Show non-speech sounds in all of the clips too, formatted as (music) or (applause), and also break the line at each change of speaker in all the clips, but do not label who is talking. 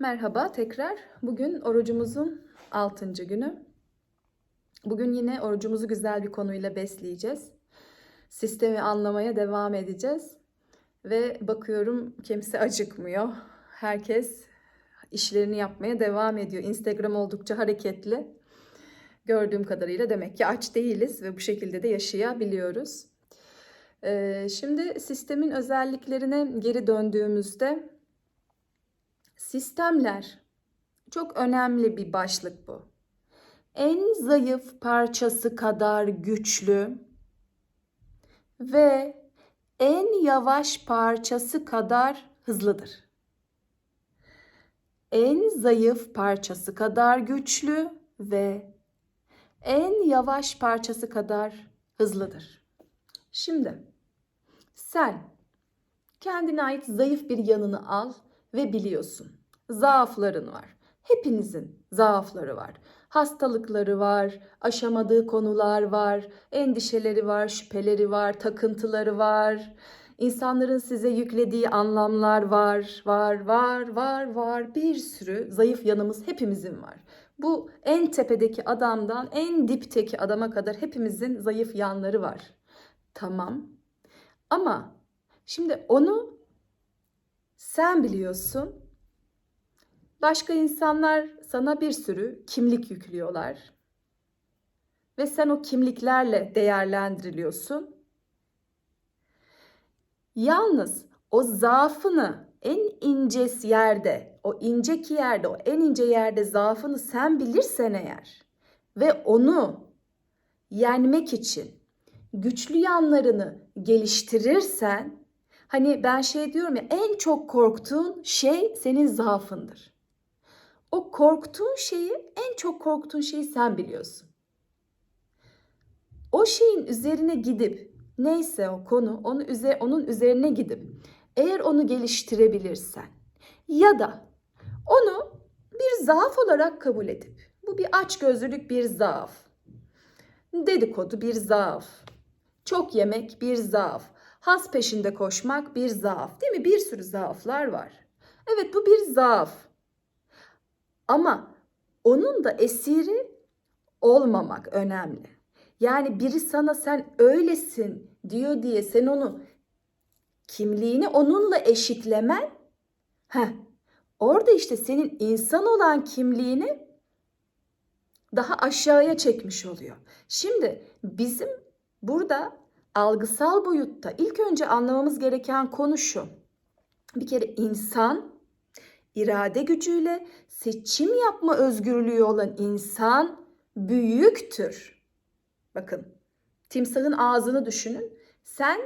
Merhaba tekrar. Bugün orucumuzun 6. günü. Bugün yine orucumuzu güzel bir konuyla besleyeceğiz. Sistemi anlamaya devam edeceğiz. Ve bakıyorum kimse (laughs) acıkmıyor. Herkes işlerini yapmaya devam ediyor. Instagram oldukça hareketli. Gördüğüm kadarıyla demek ki aç değiliz ve bu şekilde de yaşayabiliyoruz. Ee, Şimdi sistemin özelliklerine geri döndüğümüzde sistemler çok önemli bir başlık bu. En zayıf parçası kadar güçlü ve en yavaş parçası kadar hızlıdır. En zayıf parçası kadar güçlü ve en yavaş parçası kadar hızlıdır. Şimdi sen kendine ait zayıf bir yanını al ve biliyorsun. Zaafların var. Hepinizin zaafları var. Hastalıkları var, aşamadığı konular var, endişeleri var, şüpheleri var, takıntıları var. İnsanların size yüklediği anlamlar var, var, var, var, var. Bir sürü zayıf yanımız hepimizin var. Bu en tepedeki adamdan en dipteki adama kadar hepimizin zayıf yanları var. Tamam. Ama şimdi onu sen biliyorsun. Başka insanlar sana bir sürü kimlik yüklüyorlar. Ve sen o kimliklerle değerlendiriliyorsun. Yalnız o zaafını en ince yerde, o inceki yerde, o en ince yerde zaafını sen bilirsen eğer ve onu yenmek için güçlü yanlarını geliştirirsen hani ben şey diyorum ya en çok korktuğun şey senin zaafındır. O korktuğun şeyi en çok korktuğun şeyi sen biliyorsun. O şeyin üzerine gidip neyse o konu onu üzer, onun üzerine gidip eğer onu geliştirebilirsen ya da onu bir zaaf olarak kabul edip bu bir açgözlülük bir zaaf. Dedikodu bir zaaf. Çok yemek bir zaaf. Has peşinde koşmak bir zaaf. Değil mi? Bir sürü zaaflar var. Evet bu bir zaaf. Ama onun da esiri olmamak önemli. Yani biri sana sen öylesin diyor diye sen onu kimliğini onunla eşitlemen heh, orada işte senin insan olan kimliğini daha aşağıya çekmiş oluyor. Şimdi bizim burada algısal boyutta ilk önce anlamamız gereken konu şu. Bir kere insan irade gücüyle seçim yapma özgürlüğü olan insan büyüktür. Bakın timsahın ağzını düşünün. Sen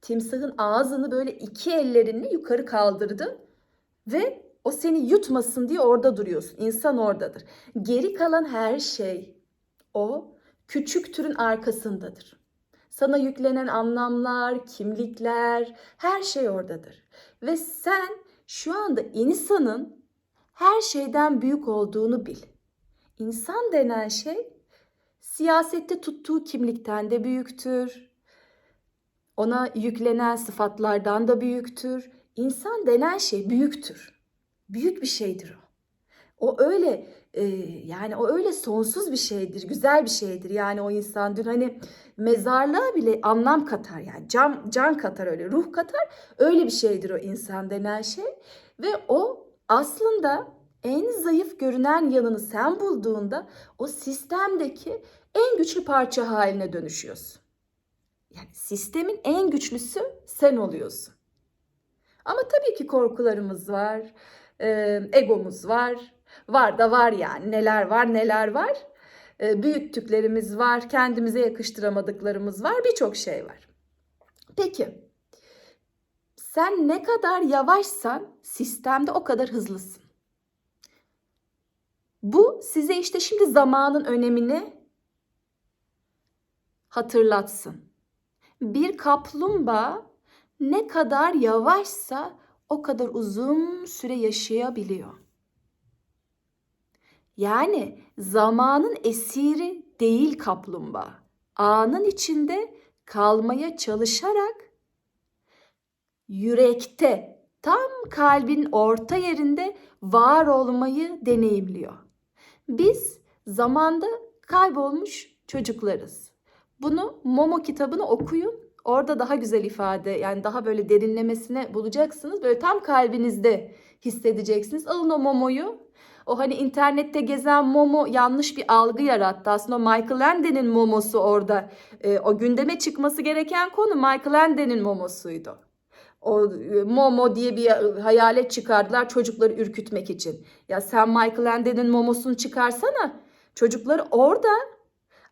timsahın ağzını böyle iki ellerinle yukarı kaldırdın ve o seni yutmasın diye orada duruyorsun. İnsan oradadır. Geri kalan her şey o küçük türün arkasındadır. Sana yüklenen anlamlar, kimlikler, her şey oradadır. Ve sen şu anda insanın her şeyden büyük olduğunu bil. İnsan denen şey siyasette tuttuğu kimlikten de büyüktür. Ona yüklenen sıfatlardan da büyüktür. İnsan denen şey büyüktür. Büyük bir şeydir o. O öyle yani o öyle sonsuz bir şeydir, güzel bir şeydir. Yani o insan dün hani mezarlığa bile anlam katar yani can can katar öyle, ruh katar. Öyle bir şeydir o insan denen şey ve o aslında en zayıf görünen yanını sen bulduğunda o sistemdeki en güçlü parça haline dönüşüyorsun. Yani sistemin en güçlüsü sen oluyorsun. Ama tabii ki korkularımız var, egomuz var, var da var yani neler var neler var. E, büyüttüklerimiz var, kendimize yakıştıramadıklarımız var, birçok şey var. Peki, sen ne kadar yavaşsan sistemde o kadar hızlısın. Bu size işte şimdi zamanın önemini hatırlatsın. Bir kaplumbağa ne kadar yavaşsa o kadar uzun süre yaşayabiliyor. Yani zamanın esiri değil kaplumbağa. Anın içinde kalmaya çalışarak yürekte tam kalbin orta yerinde var olmayı deneyimliyor. Biz zamanda kaybolmuş çocuklarız. Bunu Momo kitabını okuyun. Orada daha güzel ifade yani daha böyle derinlemesine bulacaksınız. Böyle tam kalbinizde hissedeceksiniz. Alın o Momo'yu. O hani internette gezen Momo yanlış bir algı yarattı. Aslında Michael Lande'nin Momo'su orada. E, o gündeme çıkması gereken konu Michael Lande'nin Momo'suydu. O e, Momo diye bir hayalet çıkardılar çocukları ürkütmek için. Ya sen Michael Lande'nin Momo'sunu çıkarsana. Çocukları orada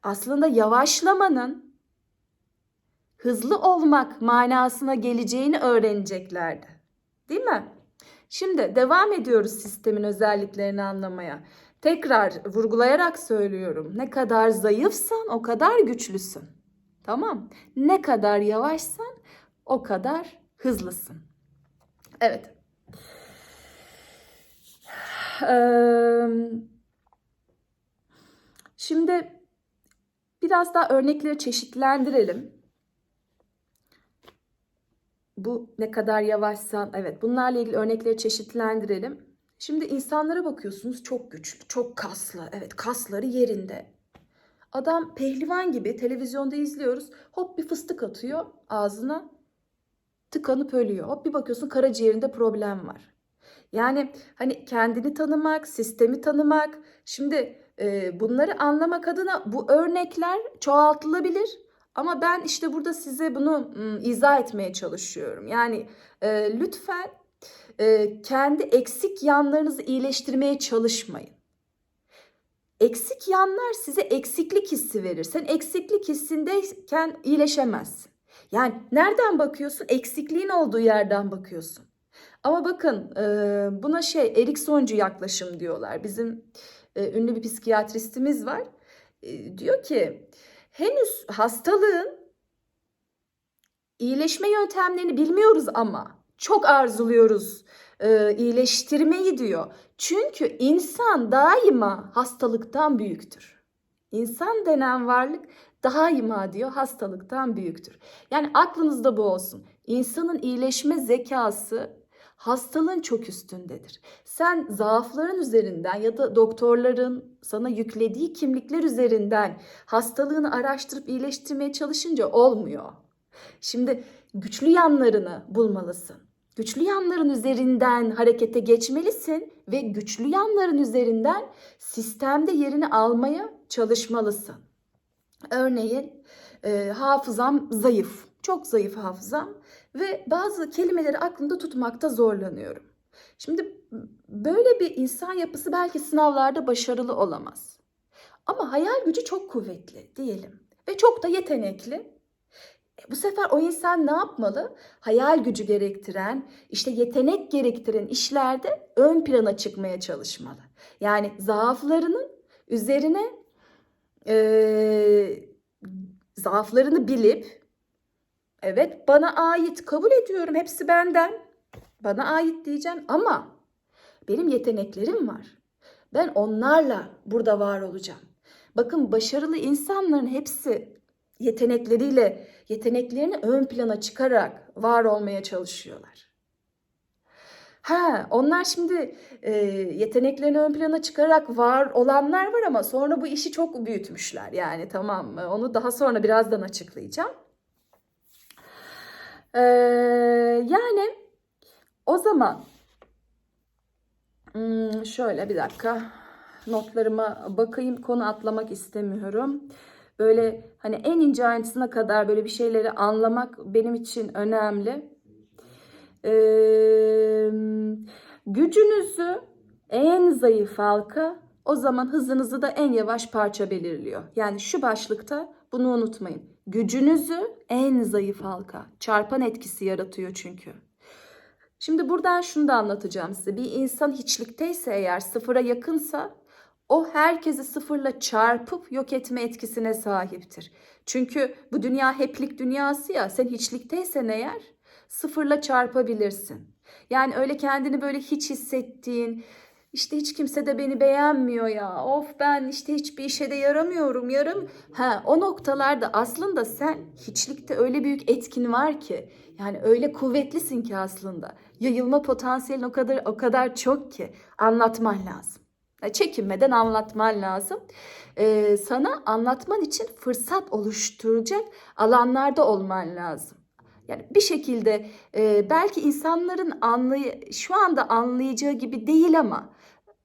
aslında yavaşlamanın hızlı olmak manasına geleceğini öğreneceklerdi. Değil mi? Şimdi devam ediyoruz sistemin özelliklerini anlamaya. Tekrar vurgulayarak söylüyorum. Ne kadar zayıfsan o kadar güçlüsün. Tamam? Ne kadar yavaşsan o kadar hızlısın. Evet. Şimdi biraz daha örnekleri çeşitlendirelim. Bu ne kadar yavaşsan, evet bunlarla ilgili örnekleri çeşitlendirelim. Şimdi insanlara bakıyorsunuz çok güçlü, çok kaslı. Evet kasları yerinde. Adam pehlivan gibi televizyonda izliyoruz. Hop bir fıstık atıyor ağzına. Tıkanıp ölüyor. Hop bir bakıyorsun karaciğerinde problem var. Yani hani kendini tanımak, sistemi tanımak. Şimdi e, bunları anlamak adına bu örnekler çoğaltılabilir. Ama ben işte burada size bunu izah etmeye çalışıyorum. Yani e, lütfen e, kendi eksik yanlarınızı iyileştirmeye çalışmayın. Eksik yanlar size eksiklik hissi verir. Sen eksiklik hissindeyken iyileşemezsin. Yani nereden bakıyorsun? Eksikliğin olduğu yerden bakıyorsun. Ama bakın e, buna şey Eriksoncu yaklaşım diyorlar. Bizim e, ünlü bir psikiyatristimiz var. E, diyor ki henüz hastalığın iyileşme yöntemlerini bilmiyoruz ama çok arzuluyoruz e, iyileştirmeyi diyor. Çünkü insan daima hastalıktan büyüktür. İnsan denen varlık daima diyor hastalıktan büyüktür. Yani aklınızda bu olsun. İnsanın iyileşme zekası hastalığın çok üstündedir. Sen zaafların üzerinden ya da doktorların sana yüklediği kimlikler üzerinden hastalığını araştırıp iyileştirmeye çalışınca olmuyor. Şimdi güçlü yanlarını bulmalısın. Güçlü yanların üzerinden harekete geçmelisin ve güçlü yanların üzerinden sistemde yerini almaya çalışmalısın. Örneğin e, hafızam zayıf, çok zayıf hafızam ve bazı kelimeleri aklımda tutmakta zorlanıyorum. Şimdi böyle bir insan yapısı belki sınavlarda başarılı olamaz. Ama hayal gücü çok kuvvetli diyelim ve çok da yetenekli. E, bu sefer o insan ne yapmalı? Hayal gücü gerektiren, işte yetenek gerektiren işlerde ön plana çıkmaya çalışmalı. Yani zaaflarının üzerine e, zaaflarını bilip evet bana ait kabul ediyorum hepsi benden bana ait diyeceğim ama benim yeteneklerim var. Ben onlarla burada var olacağım. Bakın başarılı insanların hepsi yetenekleriyle yeteneklerini ön plana çıkarak var olmaya çalışıyorlar. Ha, onlar şimdi e, yeteneklerini ön plana çıkarak var olanlar var ama sonra bu işi çok büyütmüşler. Yani tamam mı? Onu daha sonra birazdan açıklayacağım. Ee, yani o zaman hmm, şöyle bir dakika notlarıma bakayım konu atlamak istemiyorum. Böyle hani en ince ayrıntısına kadar böyle bir şeyleri anlamak benim için önemli. Ee, gücünüzü en zayıf halka o zaman hızınızı da en yavaş parça belirliyor. Yani şu başlıkta bunu unutmayın. Gücünüzü en zayıf halka çarpan etkisi yaratıyor çünkü. Şimdi buradan şunu da anlatacağım size. Bir insan hiçlikteyse eğer sıfıra yakınsa o herkesi sıfırla çarpıp yok etme etkisine sahiptir. Çünkü bu dünya heplik dünyası ya sen hiçlikteysen eğer sıfırla çarpabilirsin. Yani öyle kendini böyle hiç hissettiğin, İşte hiç kimse de beni beğenmiyor ya. Of ben işte hiçbir işe de yaramıyorum. Yarım. Ha o noktalarda aslında sen hiçlikte öyle büyük etkin var ki. Yani öyle kuvvetlisin ki aslında. Yayılma potansiyelin o kadar o kadar çok ki anlatman lazım. Çekinmeden anlatman lazım. Ee, sana anlatman için fırsat oluşturacak alanlarda olman lazım. Yani bir şekilde e, belki insanların anlay şu anda anlayacağı gibi değil ama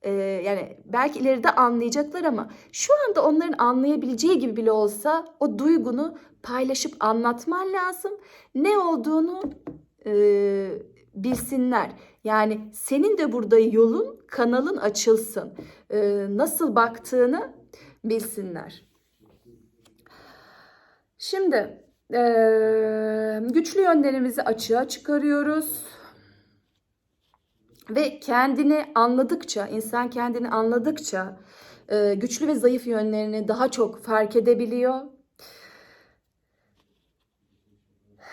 e, yani belki ileride anlayacaklar ama şu anda onların anlayabileceği gibi bile olsa o duygunu paylaşıp anlatman lazım. Ne olduğunu e, bilsinler. Yani senin de burada yolun, kanalın açılsın. E, nasıl baktığını bilsinler. Şimdi ee, güçlü yönlerimizi açığa çıkarıyoruz. Ve kendini anladıkça, insan kendini anladıkça e, güçlü ve zayıf yönlerini daha çok fark edebiliyor.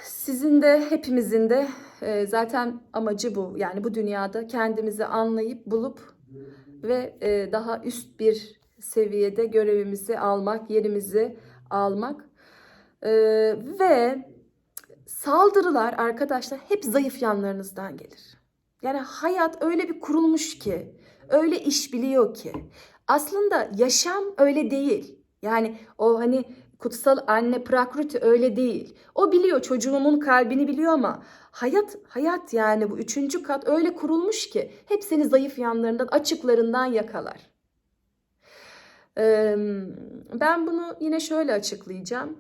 Sizin de hepimizin de e, zaten amacı bu. Yani bu dünyada kendimizi anlayıp bulup ve e, daha üst bir seviyede görevimizi almak, yerimizi almak. Ve saldırılar arkadaşlar hep zayıf yanlarınızdan gelir. Yani hayat öyle bir kurulmuş ki, öyle iş biliyor ki. Aslında yaşam öyle değil. Yani o hani kutsal anne Prakruti öyle değil. O biliyor çocuğumun kalbini biliyor ama hayat hayat yani bu üçüncü kat öyle kurulmuş ki hep seni zayıf yanlarından açıklarından yakalar. Ben bunu yine şöyle açıklayacağım.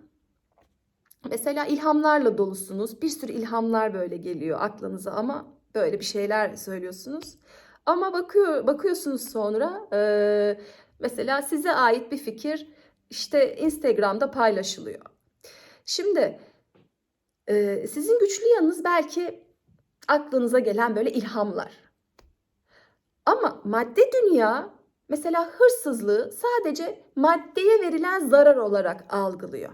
Mesela ilhamlarla dolusunuz. Bir sürü ilhamlar böyle geliyor aklınıza ama böyle bir şeyler söylüyorsunuz. Ama bakıyor bakıyorsunuz sonra e, mesela size ait bir fikir işte Instagram'da paylaşılıyor. Şimdi e, sizin güçlü yanınız belki aklınıza gelen böyle ilhamlar. Ama madde dünya mesela hırsızlığı sadece maddeye verilen zarar olarak algılıyor.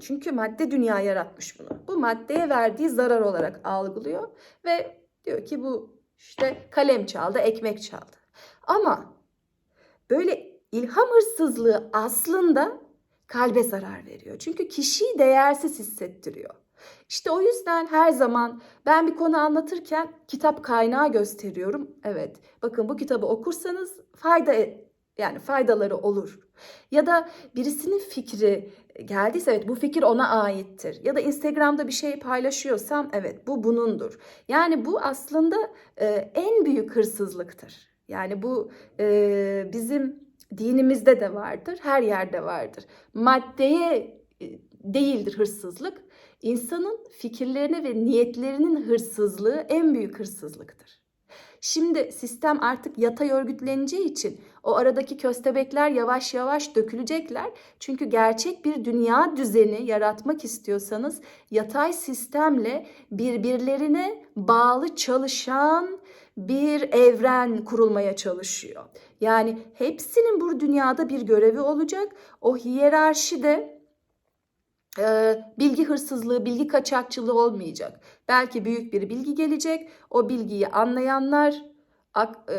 Çünkü madde dünya yaratmış bunu. Bu maddeye verdiği zarar olarak algılıyor ve diyor ki bu işte kalem çaldı, ekmek çaldı. Ama böyle ilham hırsızlığı aslında kalbe zarar veriyor. Çünkü kişiyi değersiz hissettiriyor. İşte o yüzden her zaman ben bir konu anlatırken kitap kaynağı gösteriyorum. Evet. Bakın bu kitabı okursanız fayda yani faydaları olur. Ya da birisinin fikri geldiyse evet bu fikir ona aittir. Ya da Instagram'da bir şey paylaşıyorsam evet bu bunundur. Yani bu aslında e, en büyük hırsızlıktır. Yani bu e, bizim dinimizde de vardır, her yerde vardır. Maddeye e, değildir hırsızlık. İnsanın fikirlerine ve niyetlerinin hırsızlığı en büyük hırsızlıktır. Şimdi sistem artık yatay örgütleneceği için o aradaki köstebekler yavaş yavaş dökülecekler. Çünkü gerçek bir dünya düzeni yaratmak istiyorsanız yatay sistemle birbirlerine bağlı çalışan bir evren kurulmaya çalışıyor. Yani hepsinin bu dünyada bir görevi olacak. O hiyerarşide e, bilgi hırsızlığı, bilgi kaçakçılığı olmayacak. Belki büyük bir bilgi gelecek. O bilgiyi anlayanlar e,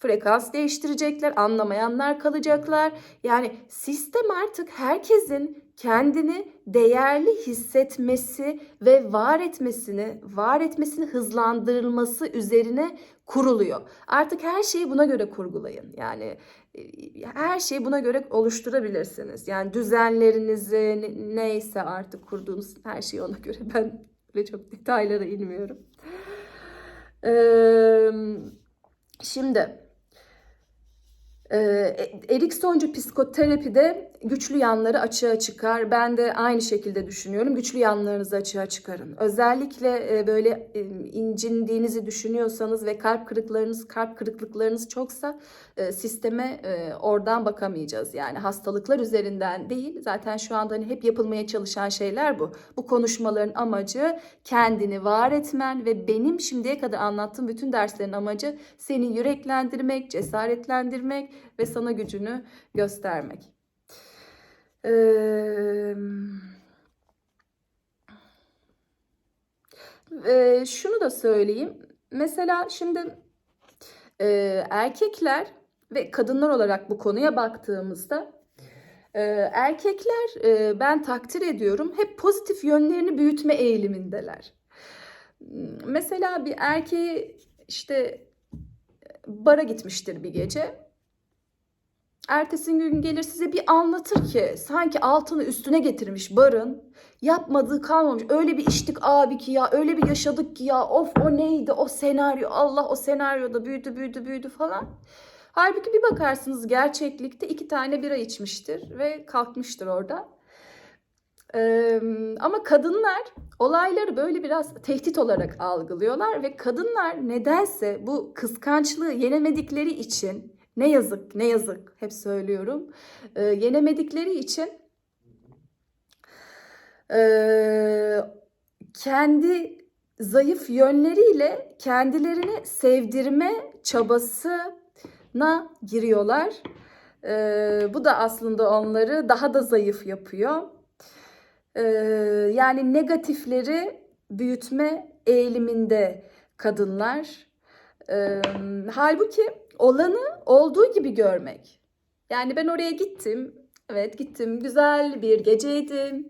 frekans değiştirecekler, anlamayanlar kalacaklar. Yani sistem artık herkesin kendini değerli hissetmesi ve var etmesini, var etmesini hızlandırılması üzerine kuruluyor. Artık her şeyi buna göre kurgulayın. Yani e, her şeyi buna göre oluşturabilirsiniz. Yani düzenlerinizi neyse artık kurduğunuz her şeyi ona göre ben öyle çok detaylara inmiyorum. Ee, şimdi Eriksoncu psikoterapide güçlü yanları açığa çıkar. Ben de aynı şekilde düşünüyorum. Güçlü yanlarınızı açığa çıkarın. Özellikle e, böyle e, incindiğinizi düşünüyorsanız ve kalp kırıklarınız, kalp kırıklıklarınız çoksa e, sisteme oradan bakamayacağız. Yani hastalıklar üzerinden değil. Zaten şu anda hani hep yapılmaya çalışan şeyler bu. Bu konuşmaların amacı kendini var etmen ve benim şimdiye kadar anlattığım bütün derslerin amacı seni yüreklendirmek, cesaretlendirmek ve sana gücünü göstermek. Ee, e, şunu da söyleyeyim. Mesela şimdi Ee, erkekler ve kadınlar olarak bu konuya baktığımızda e, erkekler e, ben takdir ediyorum hep pozitif yönlerini büyütme eğilimindeler. Mesela bir erkeği işte bara gitmiştir bir gece. Ertesi gün gelir size bir anlatır ki sanki altını üstüne getirmiş barın. Yapmadığı kalmamış. Öyle bir içtik abi ki ya öyle bir yaşadık ki ya of o neydi o senaryo Allah o senaryoda büyüdü büyüdü büyüdü falan. Halbuki bir bakarsınız gerçeklikte iki tane bira içmiştir ve kalkmıştır orada. Ee, ama kadınlar olayları böyle biraz tehdit olarak algılıyorlar ve kadınlar nedense bu kıskançlığı yenemedikleri için ne yazık ne yazık hep söylüyorum e, yenemedikleri için e, kendi zayıf yönleriyle kendilerini sevdirme çabasına giriyorlar. E, bu da aslında onları daha da zayıf yapıyor. E, yani negatifleri büyütme eğiliminde kadınlar. E, halbuki olanı olduğu gibi görmek. Yani ben oraya gittim. Evet gittim. Güzel bir geceydi.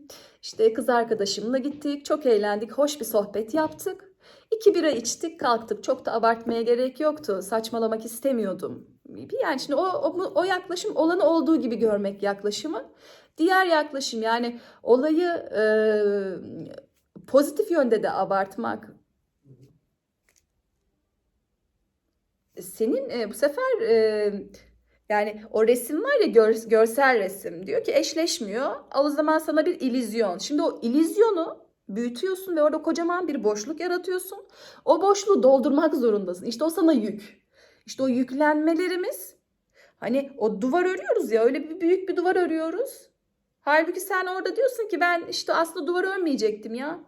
İşte kız arkadaşımla gittik. Çok eğlendik. Hoş bir sohbet yaptık. İki bira içtik kalktık. Çok da abartmaya gerek yoktu. Saçmalamak istemiyordum. Yani şimdi o, o, o yaklaşım olanı olduğu gibi görmek yaklaşımı. Diğer yaklaşım yani olayı e, pozitif yönde de abartmak. Senin e, bu sefer e, yani o resim var ya gör, görsel resim diyor ki eşleşmiyor. O zaman sana bir illüzyon. Şimdi o illüzyonu büyütüyorsun ve orada kocaman bir boşluk yaratıyorsun. O boşluğu doldurmak zorundasın. İşte o sana yük. İşte o yüklenmelerimiz hani o duvar örüyoruz ya öyle bir büyük bir duvar örüyoruz. Halbuki sen orada diyorsun ki ben işte aslında duvar örmeyecektim ya.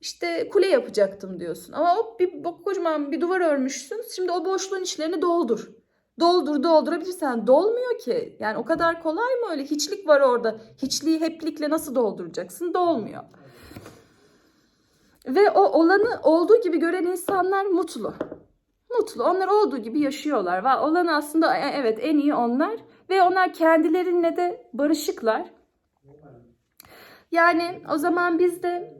İşte kule yapacaktım diyorsun. Ama o bir kocaman bir duvar örmüşsün. Şimdi o boşluğun içlerini doldur. Doldur doldurabilirsen dolmuyor ki. Yani o kadar kolay mı öyle? Hiçlik var orada. Hiçliği heplikle nasıl dolduracaksın? Dolmuyor. Ve o olanı olduğu gibi gören insanlar mutlu. Mutlu. Onlar olduğu gibi yaşıyorlar. Ve olanı aslında e, evet en iyi onlar. Ve onlar kendilerinle de barışıklar. Yani o zaman biz de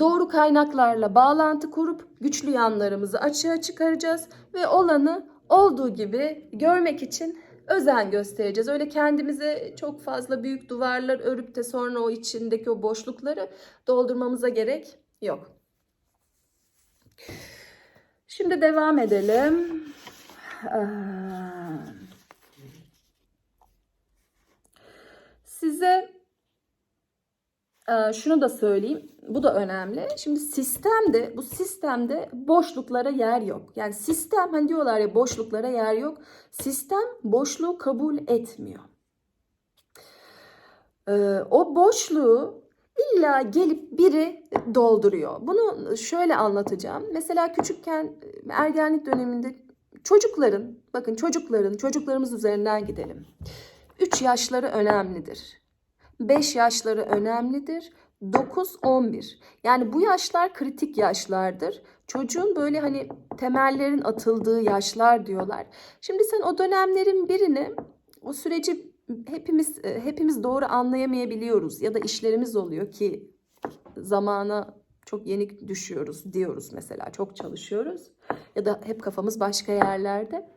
doğru kaynaklarla bağlantı kurup güçlü yanlarımızı açığa çıkaracağız ve olanı olduğu gibi görmek için özen göstereceğiz. Öyle kendimize çok fazla büyük duvarlar örüp de sonra o içindeki o boşlukları doldurmamıza gerek yok. Şimdi devam edelim. Size şunu da söyleyeyim. Bu da önemli. Şimdi sistemde, bu sistemde boşluklara yer yok. Yani sistem hani diyorlar ya boşluklara yer yok. Sistem boşluğu kabul etmiyor. O boşluğu illa gelip biri dolduruyor. Bunu şöyle anlatacağım. Mesela küçükken ergenlik döneminde çocukların, bakın çocukların, çocuklarımız üzerinden gidelim. 3 yaşları önemlidir. 5 yaşları önemlidir. 9-11. Yani bu yaşlar kritik yaşlardır. Çocuğun böyle hani temellerin atıldığı yaşlar diyorlar. Şimdi sen o dönemlerin birini o süreci hepimiz hepimiz doğru anlayamayabiliyoruz ya da işlerimiz oluyor ki zamana çok yenik düşüyoruz diyoruz mesela çok çalışıyoruz ya da hep kafamız başka yerlerde.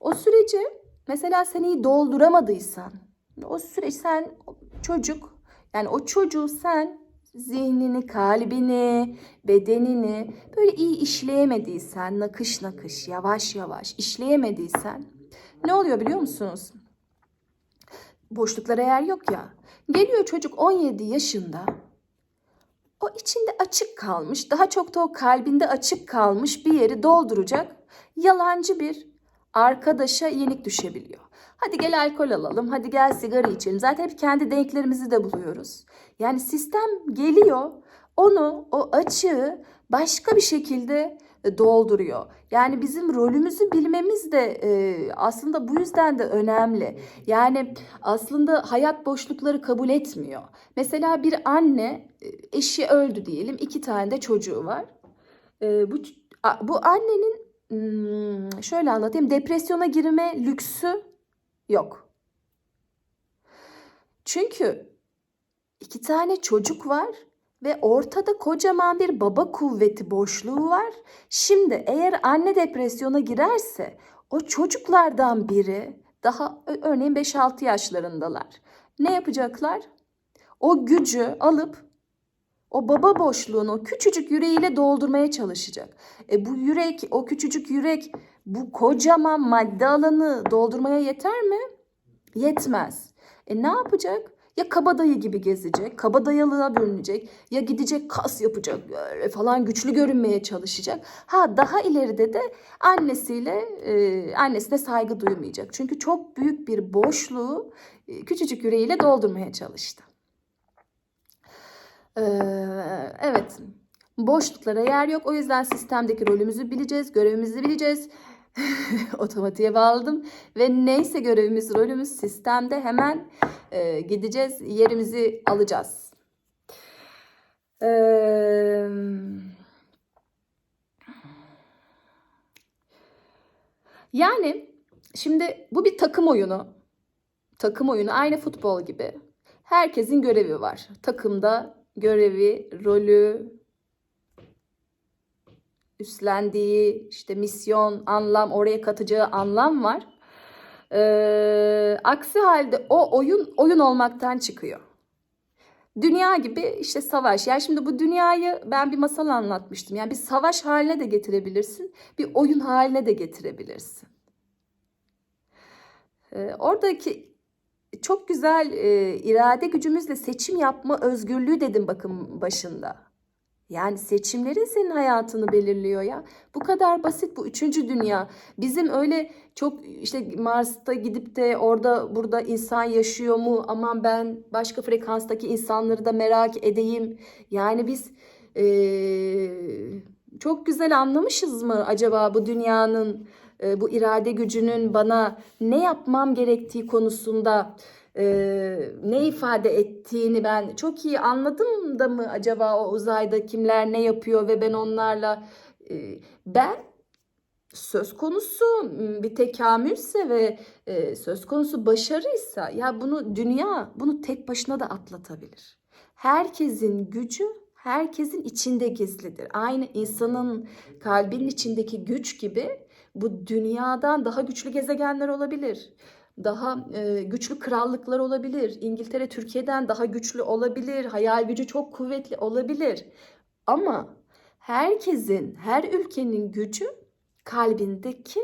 O süreci mesela sen iyi dolduramadıysan o süreç sen çocuk yani o çocuğu sen zihnini, kalbini, bedenini böyle iyi işleyemediysen, nakış nakış, yavaş yavaş işleyemediysen ne oluyor biliyor musunuz? Boşluklara yer yok ya. Geliyor çocuk 17 yaşında. O içinde açık kalmış, daha çok da o kalbinde açık kalmış bir yeri dolduracak yalancı bir arkadaşa yenik düşebiliyor. Hadi gel alkol alalım, hadi gel sigara içelim. Zaten hep kendi denklerimizi de buluyoruz. Yani sistem geliyor, onu, o açığı başka bir şekilde e, dolduruyor. Yani bizim rolümüzü bilmemiz de e, aslında bu yüzden de önemli. Yani aslında hayat boşlukları kabul etmiyor. Mesela bir anne e, eşi öldü diyelim, iki tane de çocuğu var. E, bu bu annenin hmm, şöyle anlatayım. Depresyona girme lüksü yok. Çünkü iki tane çocuk var ve ortada kocaman bir baba kuvveti boşluğu var. Şimdi eğer anne depresyona girerse o çocuklardan biri daha örneğin 5-6 yaşlarındalar. Ne yapacaklar? O gücü alıp o baba boşluğunu o küçücük yüreğiyle doldurmaya çalışacak. E bu yürek, o küçücük yürek bu kocaman madde alanı doldurmaya yeter mi? Yetmez. E ne yapacak? Ya kabadayı gibi gezecek, kabadayılığa bürünecek, ya gidecek kas yapacak falan güçlü görünmeye çalışacak. Ha daha ileride de annesiyle e, annesine saygı duymayacak. Çünkü çok büyük bir boşluğu e, küçücük yüreğiyle doldurmaya çalıştı. Ee, evet. Boşluklara yer yok. O yüzden sistemdeki rolümüzü bileceğiz, görevimizi bileceğiz. (laughs) Otomatiğe bağladım ve neyse görevimiz, rolümüz sistemde hemen e, gideceğiz, yerimizi alacağız. Ee, yani şimdi bu bir takım oyunu. Takım oyunu aynı futbol gibi. Herkesin görevi var. Takımda görevi, rolü, üstlendiği işte misyon, anlam, oraya katacağı anlam var. Ee, aksi halde o oyun oyun olmaktan çıkıyor. Dünya gibi işte savaş. Yani şimdi bu dünyayı ben bir masal anlatmıştım. Yani bir savaş haline de getirebilirsin, bir oyun haline de getirebilirsin. Ee, oradaki çok güzel e, irade gücümüzle seçim yapma özgürlüğü dedim bakın başında. Yani seçimlerin senin hayatını belirliyor ya. Bu kadar basit bu üçüncü dünya. Bizim öyle çok işte Mars'ta gidip de orada burada insan yaşıyor mu? Aman ben başka frekanstaki insanları da merak edeyim. Yani biz eee, çok güzel anlamışız mı acaba bu dünyanın e, bu irade gücünün bana ne yapmam gerektiği konusunda e, ne ifade ettiğini ben çok iyi anladım da mı acaba o uzayda kimler ne yapıyor ve ben onlarla e, ben söz konusu bir tekamülse ve e, söz konusu başarıysa ya bunu dünya bunu tek başına da atlatabilir. Herkesin gücü herkesin içinde gizlidir. Aynı insanın kalbinin içindeki güç gibi bu dünyadan daha güçlü gezegenler olabilir. Daha e, güçlü krallıklar olabilir. İngiltere Türkiye'den daha güçlü olabilir. Hayal gücü çok kuvvetli olabilir. Ama herkesin, her ülkenin gücü kalbindeki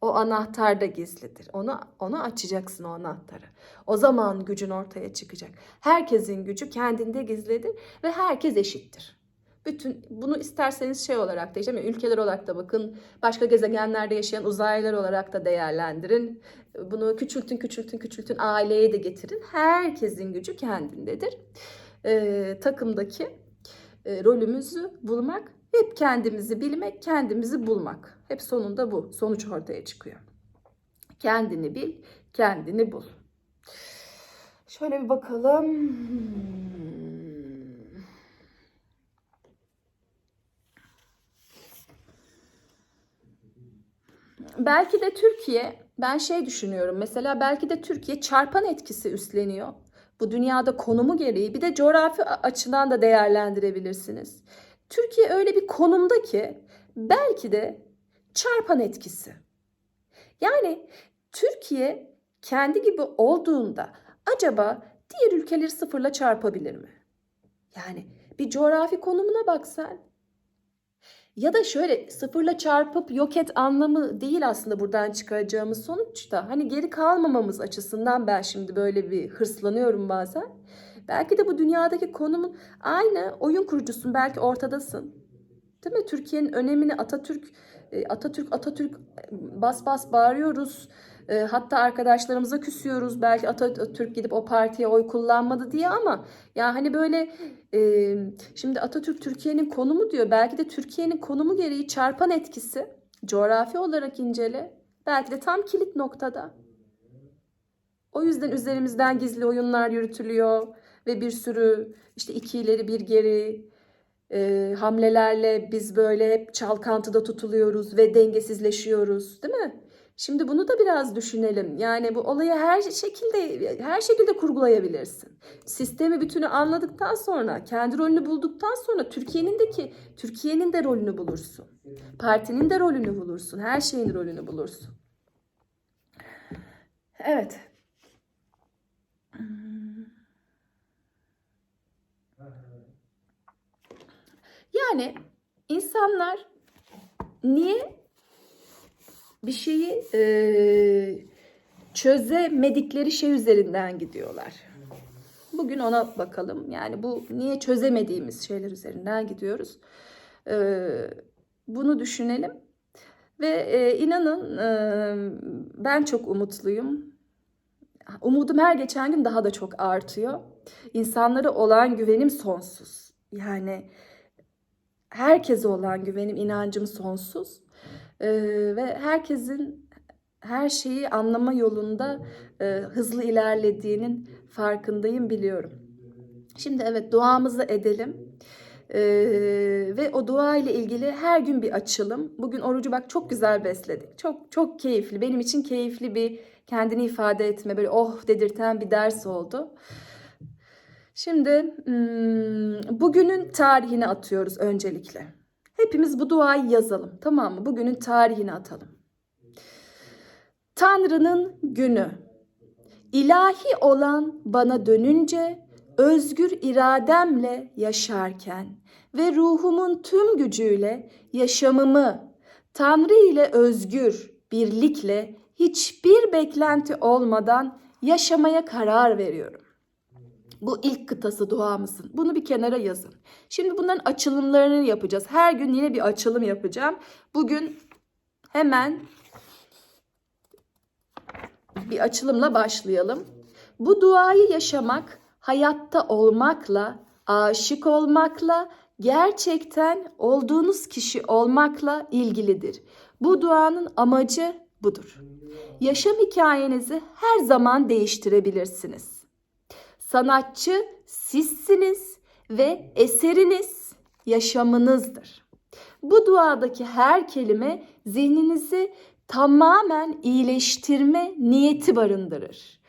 o anahtarda gizlidir. Onu onu açacaksın o anahtarı. O zaman gücün ortaya çıkacak. Herkesin gücü kendinde gizlidir ve herkes eşittir. Bütün bunu isterseniz şey olarak da işte ülkeler olarak da bakın, başka gezegenlerde yaşayan uzaylılar olarak da değerlendirin. Bunu küçültün, küçültün, küçültün, aileye de getirin. Herkesin gücü kendindedir. Ee, takımdaki e, rolümüzü bulmak, hep kendimizi bilmek, kendimizi bulmak. Hep sonunda bu. Sonuç ortaya çıkıyor. Kendini bil, kendini bul. Şöyle bir bakalım. Belki de Türkiye, ben şey düşünüyorum mesela belki de Türkiye çarpan etkisi üstleniyor. Bu dünyada konumu gereği bir de coğrafi açıdan da değerlendirebilirsiniz. Türkiye öyle bir konumda ki belki de çarpan etkisi. Yani Türkiye kendi gibi olduğunda acaba diğer ülkeleri sıfırla çarpabilir mi? Yani bir coğrafi konumuna bak sen. Ya da şöyle sıfırla çarpıp yok et anlamı değil aslında buradan çıkaracağımız sonuçta. Hani geri kalmamamız açısından ben şimdi böyle bir hırslanıyorum bazen. Belki de bu dünyadaki konumun aynı oyun kurucusun belki ortadasın. Değil mi? Türkiye'nin önemini Atatürk e, Atatürk Atatürk bas bas bağırıyoruz. E, Hatta arkadaşlarımıza küsüyoruz. Belki Atatürk gidip o partiye oy kullanmadı diye ama ya hani böyle e, şimdi Atatürk Türkiye'nin konumu diyor. Belki de Türkiye'nin konumu gereği çarpan etkisi coğrafi olarak incele. Belki de tam kilit noktada. O yüzden üzerimizden gizli oyunlar yürütülüyor ve bir sürü işte iki ileri bir geri e, hamlelerle biz böyle hep çalkantıda tutuluyoruz ve dengesizleşiyoruz, değil mi? Şimdi bunu da biraz düşünelim. Yani bu olayı her şekilde her şekilde kurgulayabilirsin. Sistemi bütünü anladıktan sonra, kendi rolünü bulduktan sonra Türkiye'nin de ki Türkiye'nin de rolünü bulursun. Partinin de rolünü bulursun. Her şeyin rolünü bulursun. Evet. Yani insanlar niye bir şeyi e, çözemedikleri şey üzerinden gidiyorlar? Bugün ona bakalım. Yani bu niye çözemediğimiz şeyler üzerinden gidiyoruz? E, bunu düşünelim. Ve e, inanın e, ben çok umutluyum. Umudum her geçen gün daha da çok artıyor. İnsanlara olan güvenim sonsuz. Yani herkese olan güvenim, inancım sonsuz. Ee, ve herkesin her şeyi anlama yolunda e, hızlı ilerlediğinin farkındayım, biliyorum. Şimdi evet duamızı edelim. Ee, ve o dua ile ilgili her gün bir açılım. Bugün orucu bak çok güzel besledik. Çok çok keyifli. Benim için keyifli bir kendini ifade etme, böyle oh dedirten bir ders oldu. Şimdi hmm, bugünün tarihini atıyoruz öncelikle. Hepimiz bu duayı yazalım tamam mı? Bugünün tarihini atalım. Tanrı'nın günü. İlahi olan bana dönünce özgür irademle yaşarken ve ruhumun tüm gücüyle yaşamımı Tanrı ile özgür birlikle hiçbir beklenti olmadan yaşamaya karar veriyorum. Bu ilk kıtası duamızın. Bunu bir kenara yazın. Şimdi bunların açılımlarını yapacağız. Her gün yine bir açılım yapacağım. Bugün hemen bir açılımla başlayalım. Bu duayı yaşamak hayatta olmakla, aşık olmakla, gerçekten olduğunuz kişi olmakla ilgilidir. Bu duanın amacı budur. Yaşam hikayenizi her zaman değiştirebilirsiniz. Sanatçı sizsiniz ve eseriniz yaşamınızdır. Bu duadaki her kelime zihninizi tamamen iyileştirme niyeti barındırır.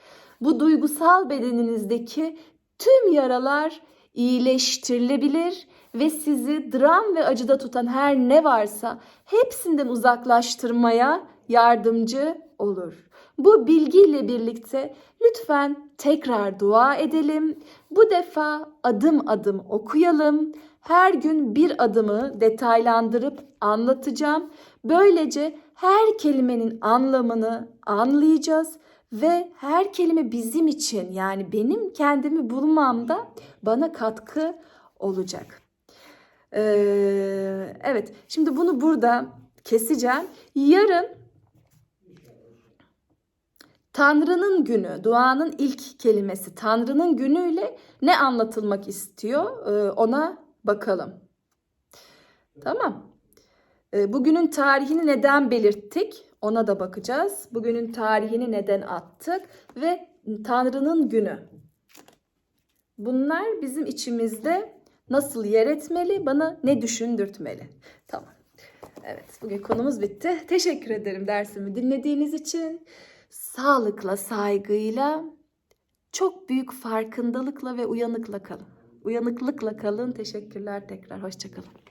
Bu duygusal bedeninizdeki tüm yaralar iyileştirilebilir ve sizi dram ve acıda tutan her ne varsa hepsinden uzaklaştırmaya yardımcı olur. Bu bilgiyle birlikte lütfen tekrar dua edelim. Bu defa adım adım okuyalım. Her gün bir adımı detaylandırıp anlatacağım. Böylece her kelimenin anlamını anlayacağız ve her kelime bizim için yani benim kendimi bulmamda bana katkı olacak. Ee, evet şimdi bunu burada keseceğim. Yarın Tanrı'nın günü, duanın ilk kelimesi Tanrı'nın günüyle ne anlatılmak istiyor ee, ona bakalım. Tamam. Ee, bugünün tarihini neden belirttik? Ona da bakacağız. Bugünün tarihini neden attık ve Tanrı'nın günü. Bunlar bizim içimizde nasıl yer etmeli, bana ne düşündürtmeli? Tamam. Evet, bugün konumuz bitti. Teşekkür ederim dersimi dinlediğiniz için. Sağlıkla, saygıyla, çok büyük farkındalıkla ve uyanıkla kalın. Uyanıklıkla kalın. Teşekkürler tekrar. Hoşçakalın.